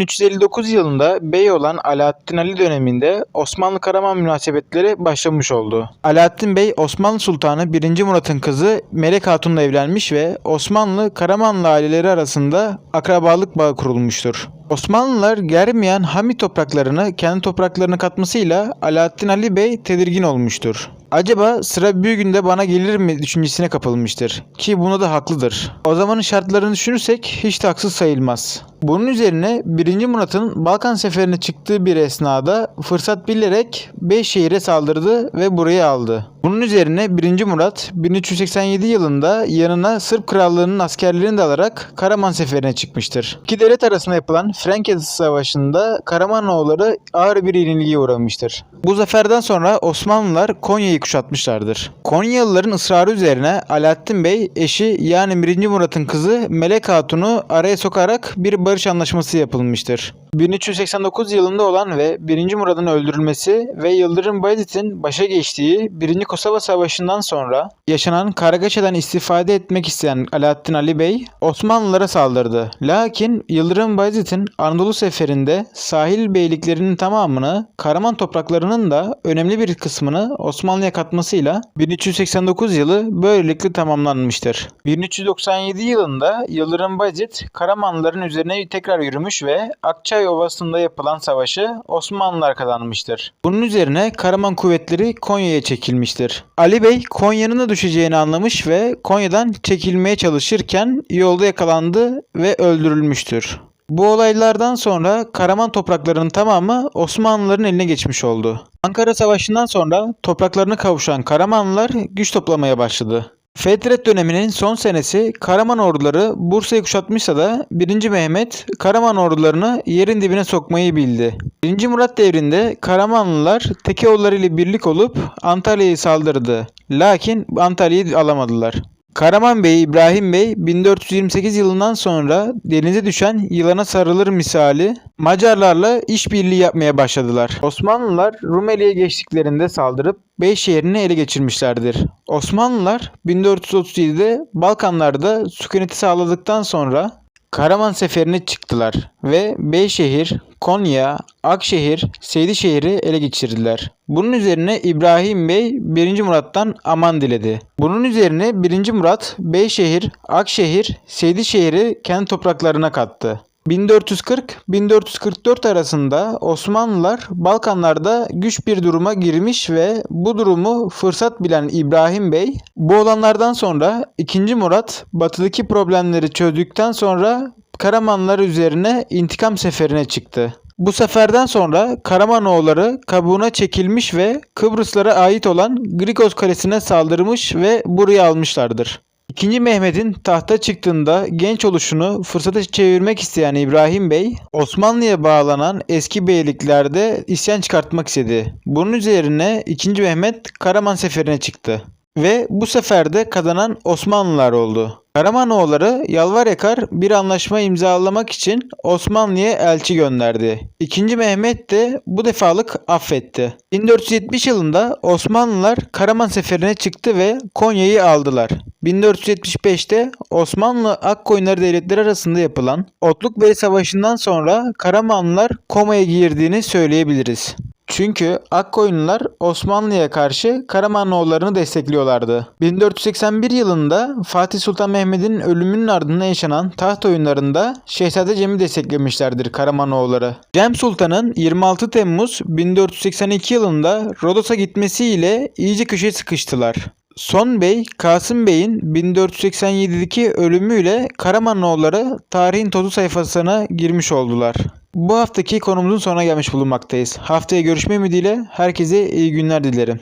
1359 yılında bey olan Alaaddin Ali döneminde Osmanlı-Karaman münasebetleri başlamış oldu. Alaaddin Bey Osmanlı Sultanı 1. Murat'ın kızı Melek Hatun'la evlenmiş ve Osmanlı-Karamanlı aileleri arasında akrabalık bağı kurulmuştur. Osmanlılar Germiyan Hami topraklarını kendi topraklarına katmasıyla Alaaddin Ali Bey tedirgin olmuştur. Acaba sıra bir günde bana gelir mi düşüncesine kapılmıştır. Ki buna da haklıdır. O zamanın şartlarını düşünürsek hiç de haksız sayılmaz. Bunun üzerine 1. Murat'ın Balkan seferine çıktığı bir esnada fırsat bilerek Beyşehir'e saldırdı ve burayı aldı. Bunun üzerine 1. Murat 1387 yılında yanına Sırp Krallığı'nın askerlerini de alarak Karaman seferine çıkmıştır. İki devlet arasında yapılan Frankes Savaşı'nda Karamanoğulları ağır bir yenilgiye uğramıştır. Bu zaferden sonra Osmanlılar Konya'yı kuşatmışlardır. Konyalıların ısrarı üzerine Alaaddin Bey eşi yani 1. Murat'ın kızı Melek Hatun'u araya sokarak bir barış anlaşması yapılmıştır. 1389 yılında olan ve 1. Murad'ın öldürülmesi ve Yıldırım Bayezid'in başa geçtiği 1. Kosova Savaşı'ndan sonra yaşanan kargaşadan istifade etmek isteyen Alaaddin Ali Bey Osmanlılara saldırdı. Lakin Yıldırım Bayezid'in Anadolu seferinde sahil beyliklerinin tamamını Karaman topraklarının da önemli bir kısmını Osmanlı'ya katmasıyla 1389 yılı böylelikle tamamlanmıştır. 1397 yılında Yıldırım Bayezid Karamanlıların üzerine tekrar yürümüş ve Akçay Ovası'nda yapılan savaşı Osmanlılar kazanmıştır. Bunun üzerine Karaman kuvvetleri Konya'ya çekilmiştir. Ali Bey Konya'nın da düşeceğini anlamış ve Konya'dan çekilmeye çalışırken yolda yakalandı ve öldürülmüştür. Bu olaylardan sonra Karaman topraklarının tamamı Osmanlıların eline geçmiş oldu. Ankara Savaşı'ndan sonra topraklarına kavuşan Karamanlılar güç toplamaya başladı. Fetret döneminin son senesi Karaman orduları Bursa'yı kuşatmışsa da 1. Mehmet Karaman ordularını yerin dibine sokmayı bildi. 1. Murat devrinde Karamanlılar Tekeoğulları ile birlik olup Antalya'yı saldırdı. Lakin Antalya'yı alamadılar. Karaman Bey İbrahim Bey 1428 yılından sonra denize düşen yılana sarılır misali Macarlarla işbirliği yapmaya başladılar. Osmanlılar Rumeli'ye geçtiklerinde saldırıp Beyşehir'ini ele geçirmişlerdir. Osmanlılar 1437'de Balkanlarda sükuneti sağladıktan sonra Karaman seferine çıktılar ve Beyşehir, Konya, Akşehir, Seydişehir'i ele geçirdiler. Bunun üzerine İbrahim Bey 1. Murat'tan aman diledi. Bunun üzerine 1. Murat Beyşehir, Akşehir, Seydişehir'i kendi topraklarına kattı. 1440-1444 arasında Osmanlılar Balkanlarda güç bir duruma girmiş ve bu durumu fırsat bilen İbrahim Bey bu olanlardan sonra 2. Murat batıdaki problemleri çözdükten sonra Karamanlar üzerine intikam seferine çıktı. Bu seferden sonra Karamanoğulları kabuğuna çekilmiş ve Kıbrıslara ait olan Grikos Kalesi'ne saldırmış ve burayı almışlardır. İkinci Mehmet'in tahta çıktığında genç oluşunu fırsata çevirmek isteyen İbrahim Bey, Osmanlı'ya bağlanan eski beyliklerde isyan çıkartmak istedi. Bunun üzerine 2. Mehmet Karaman seferine çıktı. Ve bu seferde kazanan Osmanlılar oldu. Karamanoğulları yalvar yakar bir anlaşma imzalamak için Osmanlı'ya elçi gönderdi. İkinci Mehmet de bu defalık affetti. 1470 yılında Osmanlılar Karaman seferine çıktı ve Konya'yı aldılar. 1475'te Osmanlı Akkoyunları devletleri arasında yapılan Otlukbey Savaşı'ndan sonra Karamanlılar komaya girdiğini söyleyebiliriz. Çünkü Akkoyunlular Osmanlı'ya karşı Karamanoğullarını destekliyorlardı. 1481 yılında Fatih Sultan Mehmet'in ölümünün ardından yaşanan taht oyunlarında Şehzade Cem'i desteklemişlerdir Karamanoğulları. Cem Sultan'ın 26 Temmuz 1482 yılında Rodos'a gitmesiyle iyice köşeye sıkıştılar. Son Bey, Kasım Bey'in 1487'deki ölümüyle Karamanoğulları tarihin tozu sayfasına girmiş oldular. Bu haftaki konumuzun sonuna gelmiş bulunmaktayız. Haftaya görüşme ümidiyle herkese iyi günler dilerim.